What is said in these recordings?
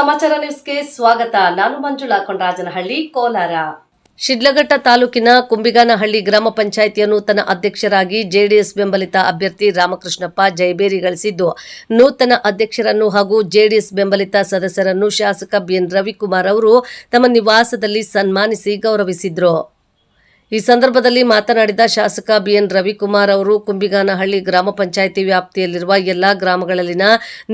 ಸಮಾಚಾರ ನ್ಯೂಸ್ಗೆ ಸ್ವಾಗತ. ನಾನು ಮಂಜುಳಾ ಕೊಂಡರಾಜನಹಳ್ಳಿ ಕೋಲಾರ. ಶಿಡ್ಲಘಟ್ಟ ತಾಲೂಕಿನ ಕುಂಬಿಗಾನಹಳ್ಳಿ ಗ್ರಾಮ ಪಂಚಾಯಿತಿಯ ನೂತನ ಅಧ್ಯಕ್ಷರಾಗಿ ಜೆಡಿಎಸ್ ಬೆಂಬಲಿತ ಅಭ್ಯರ್ಥಿ ರಾಮಕೃಷ್ಣಪ್ಪ ಜಯಬೇರಿ ಗಳಿಸಿದ್ದು, ನೂತನ ಅಧ್ಯಕ್ಷರನ್ನು ಹಾಗೂ ಜೆಡಿಎಸ್ ಬೆಂಬಲಿತ ಸದಸ್ಯರನ್ನು ಶಾಸಕ ಬಿಎನ್ ರವಿಕುಮಾರ್ ಅವರು ತಮ್ಮ ನಿವಾಸದಲ್ಲಿ ಸನ್ಮಾನಿಸಿ ಗೌರವಿಸಿದ್ರು. ಈ ಸಂದರ್ಭದಲ್ಲಿ ಮಾತನಾಡಿದ ಶಾಸಕ ಬಿಎನ್ ರವಿಕುಮಾರ್ ಅವರು, ಕುಂಬಿಗಾನಹಳ್ಳಿ ಗ್ರಾಮ ಪಂಚಾಯಿತಿ ವ್ಯಾಪ್ತಿಯಲ್ಲಿರುವ ಎಲ್ಲಾ ಗ್ರಾಮಗಳಲ್ಲಿನ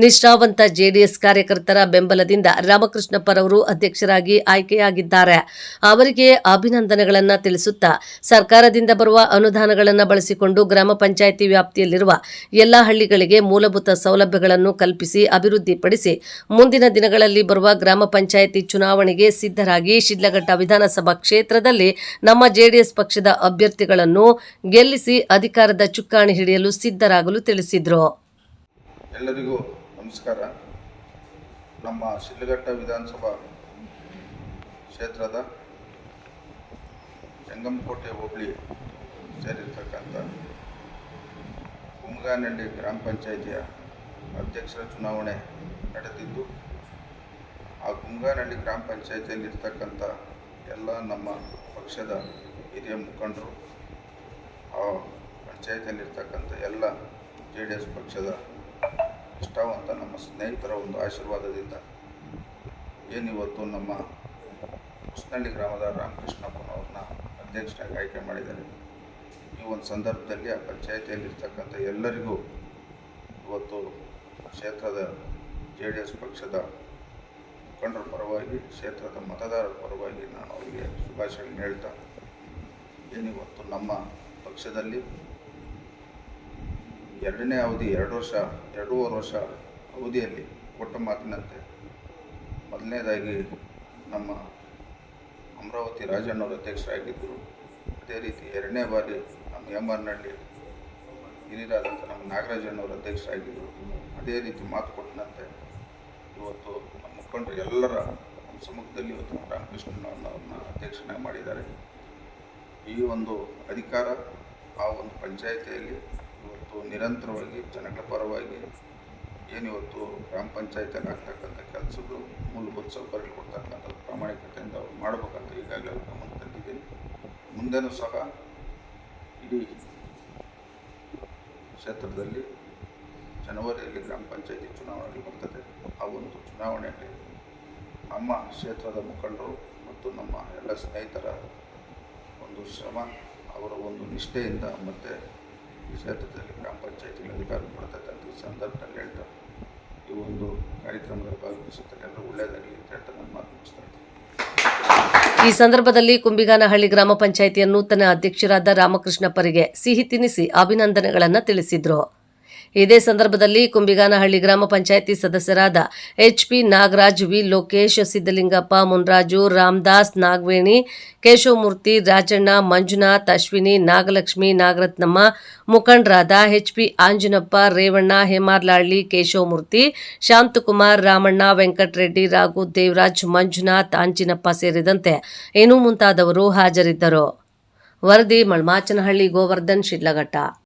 ನಿಷ್ಠಾವಂತ ಜೆಡಿಎಸ್ ಕಾರ್ಯಕರ್ತರ ಬೆಂಬಲದಿಂದ ರಾಮಕೃಷ್ಣಪ್ಪರವರು ಅಧ್ಯಕ್ಷರಾಗಿ ಆಯ್ಕೆಯಾಗಿದ್ದಾರೆ. ಅವರಿಗೆ ಅಭಿನಂದನೆಗಳನ್ನು ತಿಳಿಸುತ್ತಾ ಸರ್ಕಾರದಿಂದ ಬರುವ ಅನುದಾನಗಳನ್ನು ಬಳಸಿಕೊಂಡು ಗ್ರಾಮ ಪಂಚಾಯಿತಿ ವ್ಯಾಪ್ತಿಯಲ್ಲಿರುವ ಎಲ್ಲಾ ಹಳ್ಳಿಗಳಿಗೆ ಮೂಲಭೂತ ಸೌಲಭ್ಯಗಳನ್ನು ಕಲ್ಪಿಸಿ ಅಭಿವೃದ್ಧಿಪಡಿಸಿ ಮುಂದಿನ ದಿನಗಳಲ್ಲಿ ಬರುವ ಗ್ರಾಮ ಪಂಚಾಯಿತಿ ಚುನಾವಣೆಗೆ ಸಿದ್ಧರಾಗಿ ಶಿಡ್ಲಘಟ್ಟ ವಿಧಾನಸಭಾ ಕ್ಷೇತ್ರದಲ್ಲಿ ನಮ್ಮ ಜೆಡಿಎಸ್ ಪಕ್ಷದ ಅಭ್ಯರ್ಥಿಗಳನ್ನು ಗೆಲ್ಲಿಸಿ ಅಧಿಕಾರದ ಚುಕ್ಕಾಣಿ ಹಿಡಿಯಲು ಸಿದ್ಧರಾಗಲು ತಿಳಿಸಿದರು. ಎಲ್ಲರಿಗೂ ನಮಸ್ಕಾರ. ನಮ್ಮ ಶಿಲ್ಲಘಟ್ಟ ವಿಧಾನಸಭಾ ಕ್ಷೇತ್ರದ ಜಂಗಮಕೋಟೆ ಹೋಬಳಿ ಸೇರಿರ್ತಕ್ಕಂಥ ಕುಮಗಾನಹಳ್ಳಿ ಗ್ರಾಮ ಪಂಚಾಯಿತಿಯ ಅಧ್ಯಕ್ಷರ ಚುನಾವಣೆ ನಡೆದಿದ್ದು, ಆ ಕುಮಗಾನಹಳ್ಳಿ ಗ್ರಾಮ ಪಂಚಾಯಿತಿಯಲ್ಲಿರ್ತಕ್ಕಂಥ ಎಲ್ಲ ನಮ್ಮ ಪಕ್ಷದ ಹಿರಿಯ ಮುಖಂಡರು, ಆ ಪಂಚಾಯತಿಯಲ್ಲಿರ್ತಕ್ಕಂಥ ಎಲ್ಲ ಜೆ ಡಿ ಎಸ್ ಪಕ್ಷದ ಇಷ್ಟಾವಂತ ನಮ್ಮ ಸ್ನೇಹಿತರ ಒಂದು ಆಶೀರ್ವಾದದಿಂದ ಏನಿವತ್ತು ನಮ್ಮ ಹೊಸನಳ್ಳಿ ಗ್ರಾಮದ ರಾಮಕೃಷ್ಣಪ್ಪನವ್ರನ್ನ ಅಧ್ಯಕ್ಷರಾಗಿ ಆಯ್ಕೆ ಮಾಡಿದ್ದಾರೆ. ಈ ಒಂದು ಸಂದರ್ಭದಲ್ಲಿ ಆ ಪಂಚಾಯತಿಯಲ್ಲಿರ್ತಕ್ಕಂಥ ಎಲ್ಲರಿಗೂ ಇವತ್ತು ಕ್ಷೇತ್ರದ ಜೆ ಡಿ ಎಸ್ ಪಕ್ಷದ ಮುಖಂಡರ ಪರವಾಗಿ, ಕ್ಷೇತ್ರದ ಮತದಾರರ ಪರವಾಗಿ ನಾನು ಅವರಿಗೆ ಶುಭಾಶಯಗಳನ್ನು ಹೇಳ್ತಾ ಏನಿವತ್ತು ನಮ್ಮ ಪಕ್ಷದಲ್ಲಿ ಎರಡನೇ ಅವಧಿ ಎರಡು ವರ್ಷ, ಎರಡೂವರೆ ವರ್ಷ ಅವಧಿಯಲ್ಲಿ ಕೊಟ್ಟ ಮಾತಿನಂತೆ. ಮೊದಲನೇದಾಗಿ ನಮ್ಮ ಅಮರಾವತಿ ರಾಜಣ್ಣವರು ಅಧ್ಯಕ್ಷರಾಗಿದ್ದರು. ಅದೇ ರೀತಿ ಎರಡನೇ ಬಾರಿ ನಮ್ಮ ಎಂ ಆರ್ನಹಳ್ಳಿ ಹಿರಿಯರಾದಂಥ ನಮ್ಮ ನಾಗರಾಜಣ್ಣವರು ಅಧ್ಯಕ್ಷರಾಗಿದ್ದರು. ಅದೇ ರೀತಿ ಮಾತು ಕೊಟ್ಟನಂತೆ. ಇವತ್ತು ನಮ್ಮ ಮುಖಂಡರು ಎಲ್ಲರ ಸಮ್ಮುಖದಲ್ಲಿ ಇವತ್ತು ರಾಮಕೃಷ್ಣನವ್ರನ್ನ ಅಧ್ಯಕ್ಷನಾಗಿ ಮಾಡಿದ್ದಾರೆ. ಈ ಒಂದು ಅಧಿಕಾರ ಆ ಒಂದು ಪಂಚಾಯಿತಿಯಲ್ಲಿ ಇವತ್ತು ನಿರಂತರವಾಗಿ ಜನಗಳ ಪರವಾಗಿ ಏನಿವತ್ತು ಗ್ರಾಮ ಪಂಚಾಯತಿಯಲ್ಲಿ ಆಗ್ತಕ್ಕಂಥ ಕೆಲಸಗಳು, ಮೂಲಭೂತ ಸೌಕರ್ಯ ಕೊಡ್ತಕ್ಕಂಥ ಪ್ರಾಮಾಣಿಕತೆಯಿಂದ ಅವ್ರು ಮಾಡಬೇಕಂತ ಈಗಾಗಲೇ ಗಮನ ತಂದಿದ್ದೀನಿ. ಮುಂದೆನೂ ಸಹ ಇಡೀ ಕ್ಷೇತ್ರದಲ್ಲಿ ಜನವರಿಯಲ್ಲಿ ಗ್ರಾಮ ಪಂಚಾಯತಿ ಚುನಾವಣೆ ಬರ್ತದೆ. ಆ ಒಂದು ಚುನಾವಣೆಯಲ್ಲಿ ನಮ್ಮ ಕ್ಷೇತ್ರದ ಮುಖಂಡರು ಮತ್ತು ನಮ್ಮ ಎಲ್ಲ ಸ್ನೇಹಿತರ ಒಂದು ಶ್ರಮ, ಅವರ ಒಂದು ನಿಷ್ಠೆಯಿಂದ ಮತ್ತು ಈ ಕ್ಷೇತ್ರದಲ್ಲಿ ಗ್ರಾಮ ಪಂಚಾಯತಿಗೆ ಅಧಿಕಾರ ಕೊಡ್ತಕ್ಕಂಥ ಸಂದರ್ಭದಲ್ಲಿ ಹೇಳ್ತಾ ಈ ಒಂದು ಕಾರ್ಯಕ್ರಮದಲ್ಲಿ ಭಾಗವಹಿಸುತ್ತಾರೆ ಒಳ್ಳೆಯದಾಗಲಿ ಅಂತ ಹೇಳ್ತಾ ನಾನು ಮಾತು ಮುಗಿಸ್ತಾ ಈ ಸಂದರ್ಭದಲ್ಲಿ ಕುಂಬಿಗಾನಹಳ್ಳಿ ಗ್ರಾಮ ಪಂಚಾಯಿತಿಯ ನೂತನ ಅಧ್ಯಕ್ಷರಾದ ರಾಮಕೃಷ್ಣಪ್ಪರಿಗೆ ಸಿಹಿ ತಿನಿಸಿ ಅಭಿನಂದನೆಗಳನ್ನು ತಿಳಿಸಿದ್ರು. ಇದೇ ಸಂದರ್ಭದಲ್ಲಿ ಕುಂಬಿಗಾನಹಳ್ಳಿ ಗ್ರಾಮ ಪಂಚಾಯಿತಿ ಸದಸ್ಯರಾದ H P Nagaraj, V Lokesh Siddalingappa Munraju, Ramdas, Nagaveni, Keshavamurthy, Rajanna, Manjunath, Ashwini, Nagalakshmi, Nagarathnamma, ಮುಖಂಡರಾದ ಎಚ್ಪಿ ಆಂಜನಪ್ಪ, ರೇವಣ್ಣ, ಹೇಮಾರ್ಲಾಳ್ಳಿ, ಕೇಶವಮೂರ್ತಿ, ಶಾಂತಕುಮಾರ್, ರಾಮಣ್ಣ, ವೆಂಕಟರೆಡ್ಡಿ, ರಾಘು ದೇವರಾಜ್, ಮಂಜುನಾಥ್ ಆಂಜಿನಪ್ಪ ಸೇರಿದಂತೆ ಇನ್ನೂ ಮುಂತಾದವರು ಹಾಜರಿದ್ದರು. ವರದಿ ಮಳ್ಮಾಚನಹಳ್ಳಿ, ಗೋವರ್ಧನ್, ಶಿಡ್ಲಘಟ್ಟ.